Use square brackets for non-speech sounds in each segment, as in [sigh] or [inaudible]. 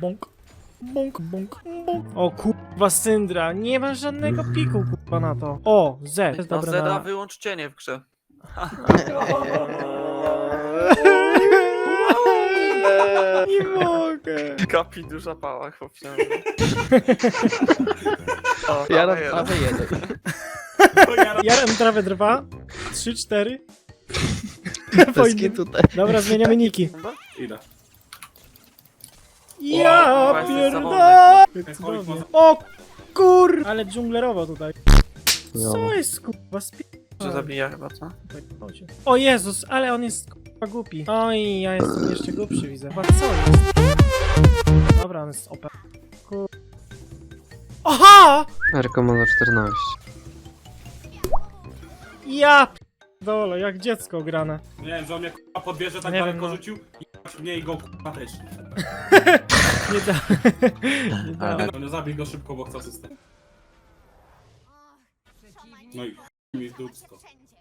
bąk, bąk, bąk, bąk. O kurwa, Syndra, nie ma żadnego piku kurwa na to. O, Z. Jest No dobre Zeda na... wyłącz cienie w grze. [laughs] Nie mogę. Kapi duża pała, chłopcze. [laughs] O, Ja dawaj na prawie jeden. Jarem trawę drwa. 3, 4. Peski tutaj. Dobra, zmieniamy niki. Dobra? Ja O, właśnie pierdolę! Cudownie. O kur... Ale dżunglerowo tutaj. No. Co jest kurwa spi... Że zabija chyba, co? O Jezus, ale on jest kurwa głupi. Oj, ja jestem jeszcze głupszy widzę. Chyba co jest? Dobra, on jest OP. Kur... Aha! Erko ma za 14. Ja dole, jak dziecko grane. Nie wiem, że on mnie k***a podbierze tak Nie wiem, daleko no. rzucił i k***ać mnie i go k***a też. Nie [laughs] da... Nie da... Ale no zabij go szybko, bo chcę asystę. No i chuj mi dupsko.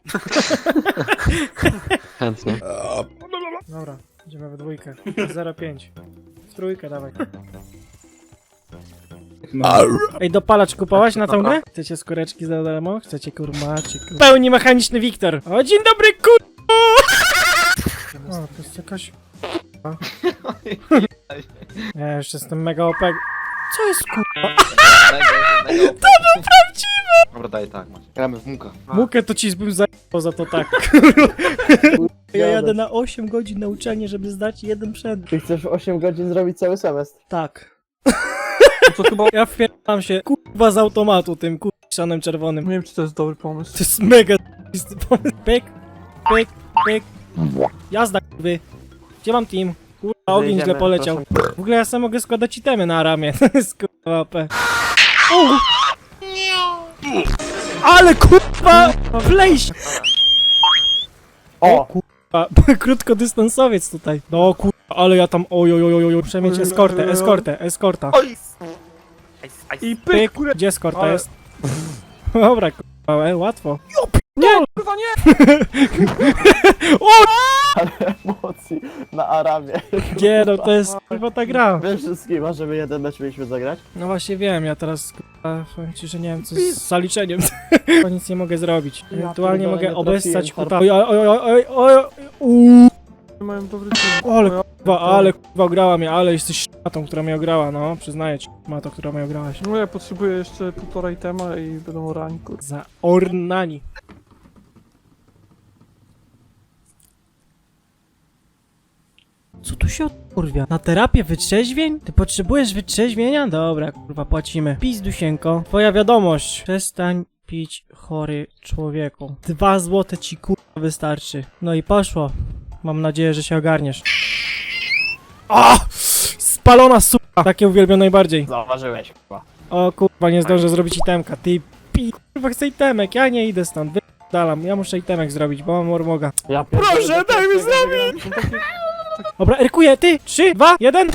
[laughs] Chętnie. Dobra, idziemy we dwójkę. 0,5. W trójkę dawaj. Ej, dopalacz kupować na tą grę? Chcecie skóreczki za darmo? Chcecie kurmaczy? Kur... Pełni mechaniczny Wiktor. O, dzień dobry, kur... [laughs] O, to jest jakaś... Ja jeszcze jestem mega OP. Co jest kurwa? [laughs] To był prawdziwy! Dobra, daj tak, masz. Gramy w muka. Mukę to ci bym zajebał za to tak. [laughs] Ja jadę na 8 godzin na uczenie, żeby zdać jeden przedmiot. Ty chcesz w 8 godzin zrobić cały semestr? Tak. [laughs] Ja wpierdalam się kurwa z automatu tym kurwiszanem czerwonym. Nie wiem, czy to jest dobry pomysł. To jest mega zajebisty pomysł. Pyk, pyk, pyk. Jazda kurwy. Gdzie mam team? Kurwa, ogień źle Wyjdziemy, poleciał. W ogóle ja sam mogę składać itemy na ramię. [laughs] To jest kurwa OP. O! Ale kurwa! Wlejść! O! A, [laughs] krótkodystansowiec tutaj. No kurwa, ale ja tam oj oj oj oj, oj. muszę mieć eskortę, eskortę, eskorta. Oj! I Pyk, pyk, gdzie eskorta Ale- jest? [laughs] Dobra, kurwa, e, łatwo. Nie, kurwa nie! Emocji na Aramie. [laughs] Nie, no to jest kurwa ta gra. Wiesz wszystkim, a żeby jeden mecz mieliśmy zagrać? No właśnie wiem, ja teraz kurwa, powiem ci, że nie wiem co z zaliczeniem. [laughs] Bo nic nie mogę zrobić. Ewentualnie pierdolę, mogę nie obessać trafiłem, kuta. Oj, oj, oj, oj, oj, oj, uuu. Mają dobry team. Ale kurwa, ale kurwa ograła mnie, ale jesteś szmatą, która mnie ograła, no, przyznaję ci, szmatą, która mnie ograłaś. No ja potrzebuję jeszcze półtora itema i będą rani, kurwa. Za ornani. Co tu się odkurwia? Na terapię wytrzeźwień? Ty potrzebujesz wytrzeźwienia? Dobra, kurwa, płacimy. Pizdusieńko. Twoja wiadomość. Przestań pić, chory człowieku. Dwa złote ci kurwa wystarczy. No i poszło. Mam nadzieję, że się ogarniesz. O! Spalona suka! Takie uwielbiam najbardziej. Zauważyłeś, chyba. O kurwa, nie zdążę zrobić itemka. Ty pi... Kurwa, chcę itemek, ja nie idę stąd. Wydalam, ja muszę itemek zrobić, bo mam ormoga. Ja Proszę, daj mi zrobić! Dobra, erkuję, ty! Trzy, dwa, jeden!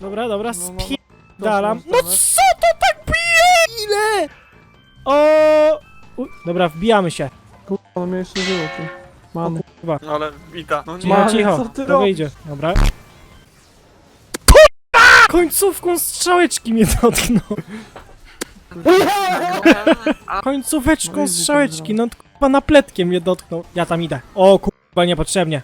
Dobra, dobra, No, no, spierdalam. dobrze, No dobrze. co to tak bije? Ile? O! U, dobra, wbijamy się. Kurwa, no mnie jeszcze żyło, ty. Mamy. No ale bita. No nie. Cicho, Ma- cicho, co ty to wyjdzie. Dobra. Końcówką strzałeczki mnie dotknął. Końcóweczką No strzałeczki, no kurwa napletkiem mnie dotknął. Ja tam idę. O kurwa, niepotrzebnie.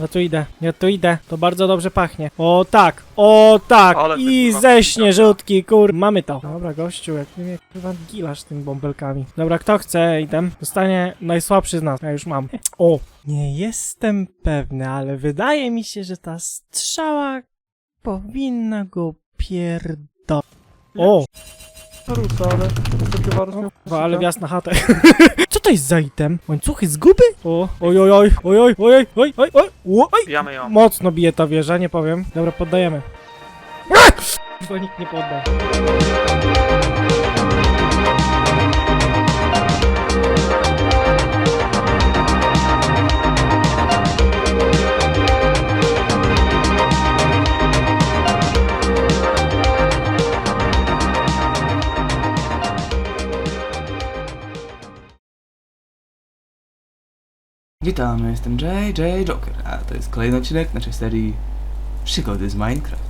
Ja tu idę, ja tu idę. To bardzo dobrze pachnie. O tak, o tak. Ale ty, I kurwa, ześnie żółtki, kur. Mamy to. Dobra, gościu, jak ty mnie kurwa gilasz tymi bąbelkami. Dobra, kto chce item? Dostanie najsłabszy z nas. Ja już mam. O! Nie jestem pewny, ale wydaje mi się, że ta strzała powinna go pierdol... O! Naruto, ale Kurwa, ale wjazd na chatę. [laughs] [laughs] Co to jest za item? Łańcuchy zguby? O, oj, oj, oj, oj, oj, oj, oj, oj, oj, oj. Bijamy ją. Mocno bije ta wieża, nie powiem. Dobra, poddajemy. Ah! Chyba nikt nie poddał. Witam, jestem Jay Joker, a to jest kolejny odcinek naszej serii Przygody z Minecraft.